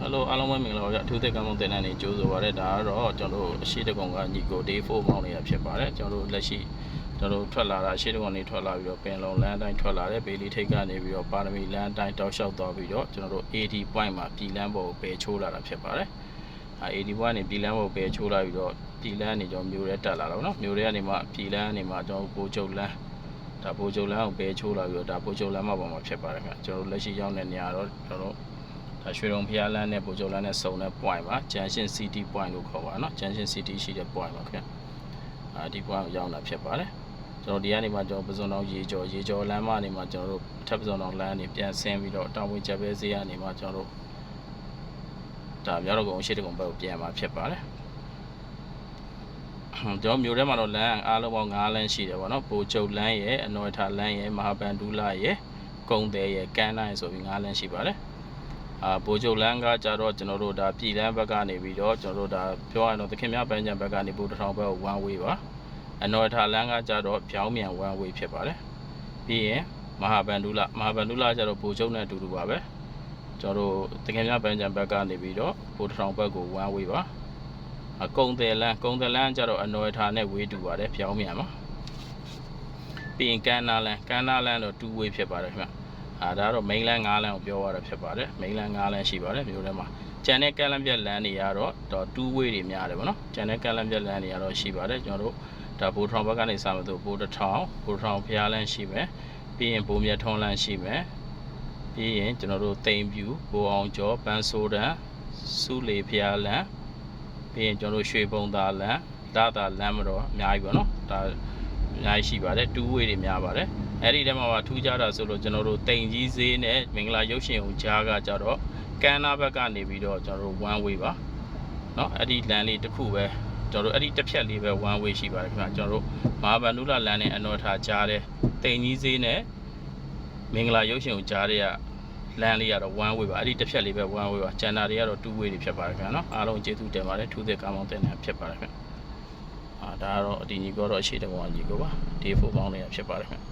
ဟယ်လိုအားလုံးပဲမင်္ဂလာပါဗျအထူးသက်ကံမုံတင်တဲ့နေကြိုးဆိုပါရစေဒါကတော့ကျွန်တော်တို့အရှိတကုံကညီကို day 4မောင်းနေတာဖြစ်ပါတယ်ကျွန်တော်တို့လက်ရှိကျွန်တော်တို့ထွက်လာတာအရှိတကုံနေထွက်လာပြီးတော့ပင်လုံလမ်းအတိုင်းထွက်လာတဲ့ဘေလီထိတ်ကနေပြီးတော့ပါရမီလမ်းအတိုင်းတောက်လျှောက်သွားပြီးတော့ကျွန်တော်တို့ AD point မှာပြည်လမ်းပေါ်ကိုပယ်ချိုးလာတာဖြစ်ပါတယ်အဲ AD point နေပြည်လမ်းပေါ်ကိုပယ်ချိုးလာပြီးတော့ပြည်လမ်းနေကျွန်တော်မျိုးရဲတက်လာတော့နော်မျိုးရဲကနေမှပြည်လမ်းနေမှကျွန်တော်ပိုးချုပ်လမ်းဒါပိုးချုပ်လမ်းကိုပယ်ချိုးလာပြီးတော့ဒါပိုးချုပ်လမ်းမှာပေါ်မှာဖြစ်ပါတယ်ခင်ဗျကျွန်တော်တို့လက်ရှိရောက်တဲ့နေရာတော့ကျွန်တော်တို့ ဒါရွှေရုံဖျားလန်းနဲ့ပူကြုံလန်းနဲ့စုံတဲ့ point ပါဂျန်ရှင် city point လို့ခေါ်ပါနော်ဂျန်ရှင် city ရှိတဲ့ point ပါခင်ဗျအာဒီ point ကိုရောက်လာဖြစ်ပါတယ်ကျွန်တော်ဒီကနေမှကျွန်တော်ပစုံတော်ရေကျော်ရေကျော်လမ်းမနေမှကျွန်တော်တို့ထပ်ပစုံတော်လမ်းနေပြန်ဆင်းပြီးတော့တောင်ဝင်ချက်ပဲဈေးကနေမှကျွန်တော်တို့ဒါမြောက်တော့ကုန်းရှိတဲ့ကုန်းဘက်ကိုပြန်มาဖြစ်ပါတယ်ကျွန်တော်မြို့ထဲမှာတော့လမ်းအားလုံးပေါင်း9လမ်းရှိတယ်ပေါ့နော်ပူကြုံလမ်းရဲ့အနော်ထားလမ်းရဲ့မဟာဗန္ဒူလာရဲ့ကုန်းတယ်ရဲ့ကန်းတိုင်းဆိုပြီး9လမ်းရှိပါတယ် အာဘိုးချုပ်လန်းကကြတော့ကျွန်တော်တို့ဒါပြည်လန်းဘက်ကနေပြီးတော့ကျွန်တော်တို့ဒါပြောရရင်တော့သခင်မြပန်းချံဘက်ကနေဘိုးတစ်ထောင်ဘက်ကို one way ပါအနော်ထာလန်းကကြတော့ဖြောင်းမြန် one way ဖြစ်ပါတယ်ပြီးရင်မဟာဗန္ဒူလာမဟာဗန္ဒူလာကြတော့ဘိုးချုပ်နဲ့အတူတူပါပဲကျွန်တော်တို့သခင်မြပန်းချံဘက်ကနေပြီးတော့ဘိုးတစ်ထောင်ဘက်ကို one way ပါအကုံတယ်လန်းကုံတယ်လန်းကြတော့အနော်ထာနဲ့ဝေးတူပါတယ်ဖြောင်းမြန်ပါပြီးရင်ကန်းနာလန်းကန်းနာလန်းတော့ two way ဖြစ်ပါတယ်ခင်ဗျ အာဒါကတော့ main line 9လမ်းကိုပြောရတာဖြစ်ပါတယ် main line 9လမ်းရှိပါတယ်မြို့ထဲမှာကျန်တဲ့ကက်လမ်းပြက်လမ်းတွေကတော့တော့ two way တွေများတယ်ဗောနော်ကျန်တဲ့ကက်လမ်းပြက်လမ်းတွေကတော့ရှိပါတယ်ကျွန်တော်တို့ဒါဘိုးထောင်ဘက်ကနေစမယ်ဆိုဘိုးတစ်ထောင်ဘိုးထောင်ဖျားလမ်းရှိမယ်ပြီးရင်ဘိုးမြတ်ထုံးလမ်းရှိမယ်ပြီးရင်ကျွန်တော်တို့တိမ်ပြူဘိုးအောင်ကျော်ပန်းဆိုးတန်စုလေဖျားလမ်းပြီးရင်ကျွန်တော်တို့ရွှေပုံသားလမ်းဒါသာလမ်းမတော်အများကြီးပေါ့နော်ဒါ အများကြီးရှိပါတယ် two way တွေများပါတယ် အဲ့ဒီထဲမှာပါထူးခြားတာဆိုလို့ကျွန်တော်တို့တိမ်ကြီးဈေးနဲ့မင်္ဂလာရုပ်ရှင်ကိုကြားကကြတော့ကန်းနာဘက်ကနေပြီးတော့ကျွန်တော်တို့ one way ပါเนาะအဲ့ဒီလမ်းလေးတစ်ခုပဲကျွန်တော်တို့အဲ့ဒီတစ်ဖြတ်လေးပဲ one way ရှိပါတယ်ခင်ဗျာကျွန်တော်တို့မဟာဗန္ဓုလလမ်းနဲ့အနော်ထားကြားတဲ့တိမ်ကြီးဈေးနဲ့မင်္ဂလာရုပ်ရှင်ကိုကြားတဲ့ကလမ်းလေးကတော့ one way ပါအဲ့ဒီတစ်ဖြတ်လေးပဲ one way ပါကျန်တာတွေကတော့ two way တွေဖြစ်ပါတယ်ခင်ဗျာเนาะအားလုံးကျေးဇူးတင်ပါတယ်ထူးတဲ့ကားမောင်းတဲ့နေဖြစ်ပါတယ်ခင်ဗျာအာ ဒါကတော့အဒီညီကောတော့အရှိတကောင်ညီကောပါ D4 ပေါင်းနေတာဖြစ်ပါတယ်ခင်ဗျာ